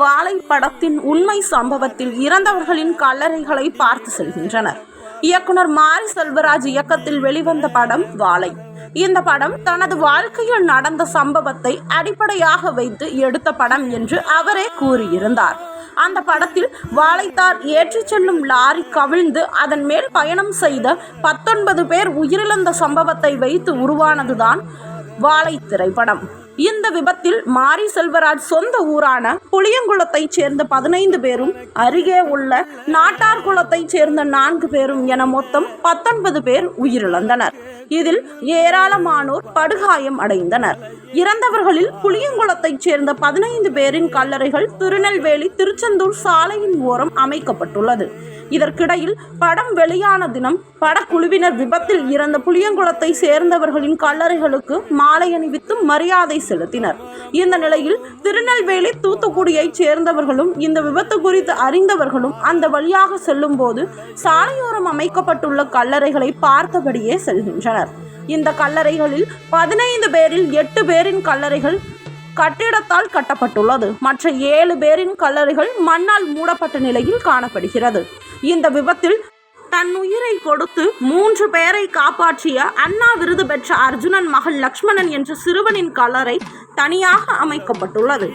வாழை படத்தின் உண்மை சம்பவத்தில் இறந்தவர்களின் கல்லறைகளை பார்த்து செல்கின்றனர். இயக்குனர் மாரி செல்வராஜ் இயக்கத்தில் வெளிவந்த படம் வாழை. இந்த படம் தனது வாழ்க்கையில் நடந்த சம்பவத்தை அடிப்படையாக வைத்து எடுத்த படம் என்று அவரே கூறியிருந்தார். அந்த படத்தில் வாழைத்தார் ஏற்றிச் செல்லும் லாரி கவிழ்ந்து அதன் மேல் பயணம் செய்த பத்தொன்பது பேர் உயிரிழந்த சம்பவத்தை வைத்து உருவானதுதான் வாழை திரைப்படம். இந்த விபத்தில் மாரி செல்வராஜ் சொந்த ஊரான புளியங்குளத்தைச் சேர்ந்த பதினைந்து பேரும் அருகே உள்ள நாட்டார்குளத்தைச் சேர்ந்த நான்கு பேரும் என மொத்தம் பத்தொன்பது பேர் உயிரிழந்தனர். இதில் ஏராளமானோர் படுகாயம் அடைந்தனர். இறந்தவர்களில் புளியங்குளத்தைச் சேர்ந்த பதினைந்து பேரின் கல்லறைகள் திருநெல்வேலி திருச்செந்தூர் சாலையின் ஓரம் அமைக்கப்பட்டுள்ளது. இதற்கிடையில் படம் வெளியான தினம் படக்குழுவினர் விபத்தில் இறந்த புளியங்குளத்தை சேர்ந்தவர்களின் கல்லறைகளுக்கு மாலை அணிவித்து மரியாதை செலுத்தினர். இந்த நிலையில் திருநெல்வேலி தூத்துக்குடியைச் சேர்ந்தவர்களும் இந்த விபத்து குறித்து அறிந்தவர்களும் அந்த வழியாக செல்லும் போது சாலையோரம் அமைக்கப்பட்டுள்ள கல்லறைகளை பார்த்தபடியே செல்கின்றனர். இந்த கல்லறைகளில் பதினைந்து பேரில் எட்டு பேரின் கல்லறைகள் கட்டிடத்தால் கட்டப்பட்டுள்ளது. மற்ற ஏழு பேரின் கல்லறைகள் மண்ணால் மூடப்பட்ட நிலையில் காணப்படுகிறது. இந்த விபத்தில் தன் உயிரை கொடுத்து மூன்று பேரை காப்பாற்றிய அண்ணா விருது பெற்ற அர்ஜுனன் மகள் லக்ஷ்மணன் என்ற சிறுவனின் கலரை தனியாக அமைக்கப்பட்டுள்ளது.